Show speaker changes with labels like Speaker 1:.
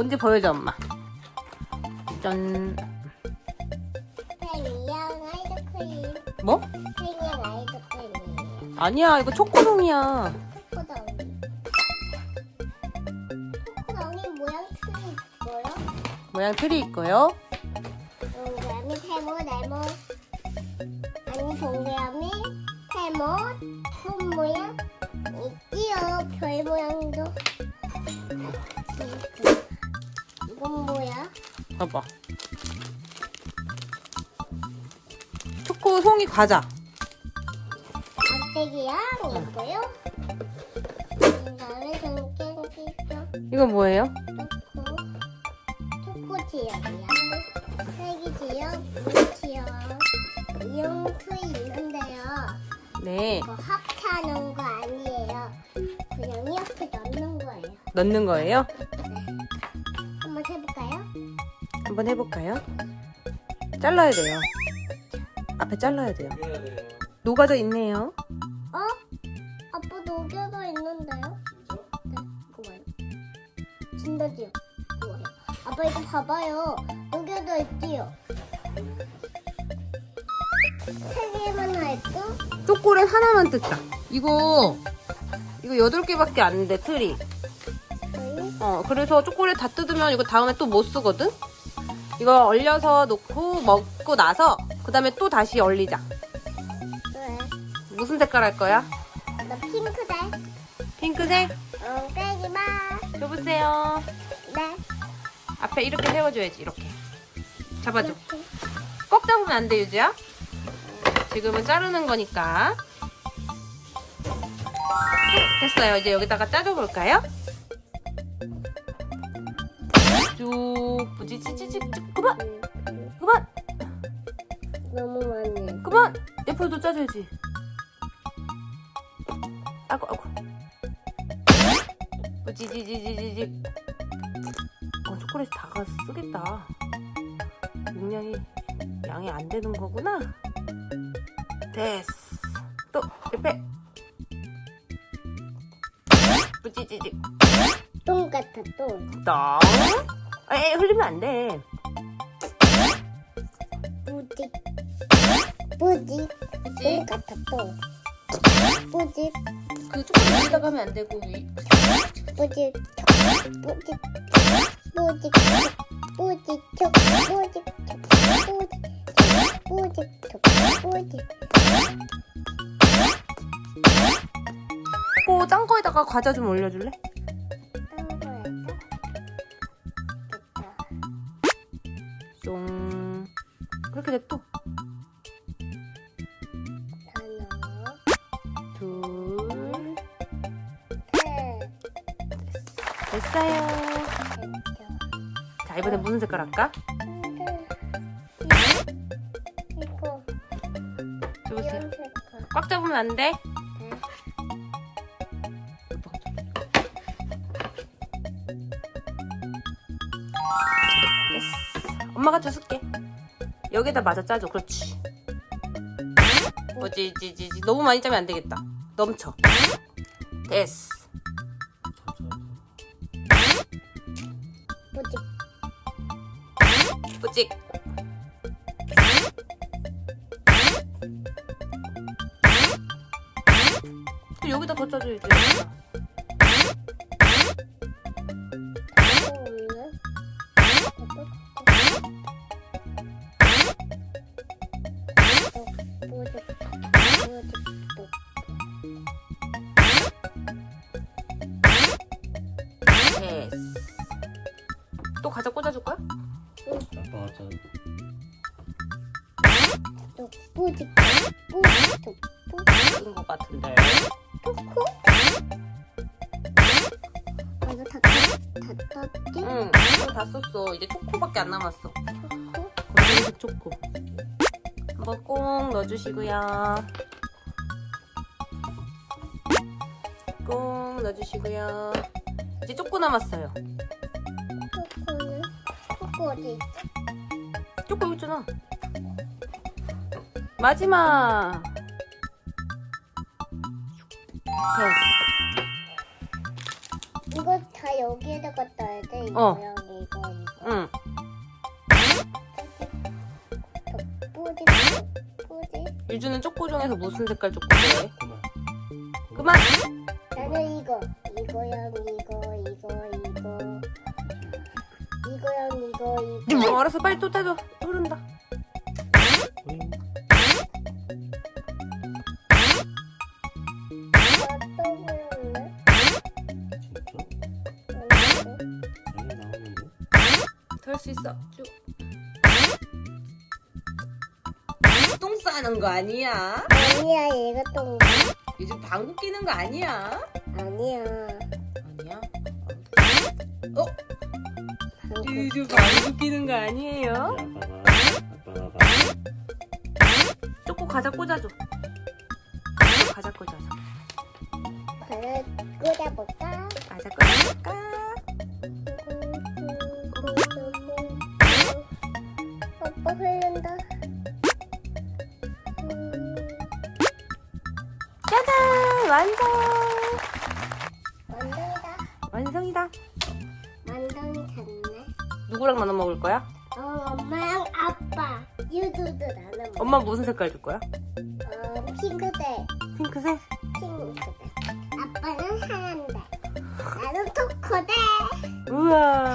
Speaker 1: 뭔지 보여줘 엄마. 짠.
Speaker 2: 아이스크림.
Speaker 1: 뭐?
Speaker 2: 아이스크림이에요.
Speaker 1: 아니야 이거 초코송이야.
Speaker 2: 초코덩이. 초코덩이 모양 틀이 있고요.
Speaker 1: 모양 틀이 있고요.
Speaker 2: 동그라미, 세모, 네모. 아니 동그라미, 세모, 손 모양 있지요. 별 모양도.
Speaker 1: 봐봐. 초코 송이 과자.
Speaker 2: 안떼기랑 있고요. 그다음에 전갱기죠.
Speaker 1: 이건 뭐예요?
Speaker 2: 초코. 초코 지역이야. 딸기 지역, 물 지역. 이용 틀이 있는데요.
Speaker 1: 네.
Speaker 2: 이거 합쳐놓은 거 아니에요. 그냥 이렇게 넣는 거예요.
Speaker 1: 넣는 거예요?
Speaker 2: 한번 해볼까요?
Speaker 1: 잘라야 돼요. 앞에 잘라야 돼요. 녹아져 있네요.
Speaker 2: 어? 아빠 녹여져 있는데요? 네. 진짜지요? 이거 봐요. 아빠 이거 봐봐요. 녹여져 있지요? 세 개만 할까?
Speaker 1: 초콜릿 하나만 뜯자. 이거 이거 여덟 개밖에 안 돼 틀이.
Speaker 2: 저희
Speaker 1: 어 그래서 초콜릿 다 뜯으면 이거 다음에 또 못 쓰거든. 이거 얼려서 놓고 먹고 나서 그 다음에 또 다시 얼리자.
Speaker 2: 왜?
Speaker 1: 무슨 색깔 할 거야?
Speaker 2: 나 핑크색.
Speaker 1: 핑크색?
Speaker 2: 어, 빼지 마.
Speaker 1: 줘보세요.
Speaker 2: 네.
Speaker 1: 앞에 이렇게 세워줘야지 이렇게. 잡아줘.
Speaker 2: 이렇게.
Speaker 1: 꼭 잡으면 안 돼 유주야. 지금은 자르는 거니까. 됐어요. 이제 여기다가 짜줘볼까요? 쭉 부지지지직 그만 그만
Speaker 2: 너무 많이.
Speaker 1: 그만 옆으로도 짜줘야지. 아고 아고. 부지지지지직. 어 초콜릿 다가 쓰겠다. 용량이 양이 안 되는 거구나. 됐어. 또 옆에. 부지지직.
Speaker 2: 똥 같아, 똥.
Speaker 1: 똥. 에 흘리면 안 돼.
Speaker 2: 뿌직. 뿌직. 똥 같아, 똥. 뿌직.
Speaker 1: 그 초콜릿 여기다가 하면 안 되고 위.
Speaker 2: 뿌직. 뿌직. 뿌직. 뿌직. 촉. 뿌직. 촉. 뿌직. 촉. 뿌직.
Speaker 1: 그 짱거에다가 과자 좀 올려줄래? 됐어요. 자, 이번에 무슨 색깔 할까?
Speaker 2: 이거. 이런 색깔.
Speaker 1: 꽉 잡으면 안 돼. 됐어. 엄마가 주술게. 여기다 맞아 짜줘. 그렇지. 뭐지 지 지 지. 너무 많이 짜면 안 되겠다. 넘쳐. 됐어.
Speaker 2: 뿌직.
Speaker 1: 뿌직. 또 여기다 더 짜줘야지.
Speaker 2: 또
Speaker 1: 과자 꽂아줄 거야?
Speaker 3: 아빠가
Speaker 2: 짜또 뿌직. 뿌직. 또 뿌직.
Speaker 1: 쓴것 같은데.
Speaker 2: 토코? 아, 이거 다, 다 떴지?
Speaker 1: 응, 이거 다 썼어. 이제 초코밖에 안 남았어.
Speaker 2: 토코?
Speaker 1: 검정색 초코. 한번 꼭 넣어주시고요. 꼭 넣어주시고요. 이제 초코 남았어요.
Speaker 2: 토코 어디 있지?
Speaker 1: 초코 여기 있잖아. 마지막. 됐어.
Speaker 2: 이거 다 여기에다가 떠야 돼, 이
Speaker 1: 어.
Speaker 2: 모양이. 이거 이거
Speaker 1: 응.
Speaker 2: 뿌리 뿌리
Speaker 1: 유주는 초코 중에서 무슨 색깔 초코 좋아해?
Speaker 3: 그만.
Speaker 1: 그만.
Speaker 2: 나는 이거 이거랑
Speaker 1: 어, 알았어 빨리 또 짜줘. 흐른다. 될수 있어. 쭉. 똥 싸는 거 아니야?
Speaker 2: 아니야 얘가 또
Speaker 1: 요즘 방구 끼는 거 아니야?
Speaker 2: 아니야
Speaker 1: 아니야? 어? 유주 방구 끼는 거 아니에요? 초코 과자 꽂아줘. 과자 꽂아줘.
Speaker 2: 그래 꽂아볼까?
Speaker 1: 과자 꽂아줄까?
Speaker 2: 아빠 흘린다 음,
Speaker 1: 짜잔! 완성!
Speaker 2: 완성이다
Speaker 1: 완성이다.
Speaker 2: 완성이 됐네
Speaker 1: 누구랑 나눠 먹을 거야?
Speaker 2: 어, 엄마랑 아빠. 유두도 나눠 먹어.
Speaker 1: 엄마 무슨 색깔 줄 거야?
Speaker 2: 어, 핑크색.
Speaker 1: 핑크색? 핑크색. 아빠는 하얀데 나도 토코데 우와.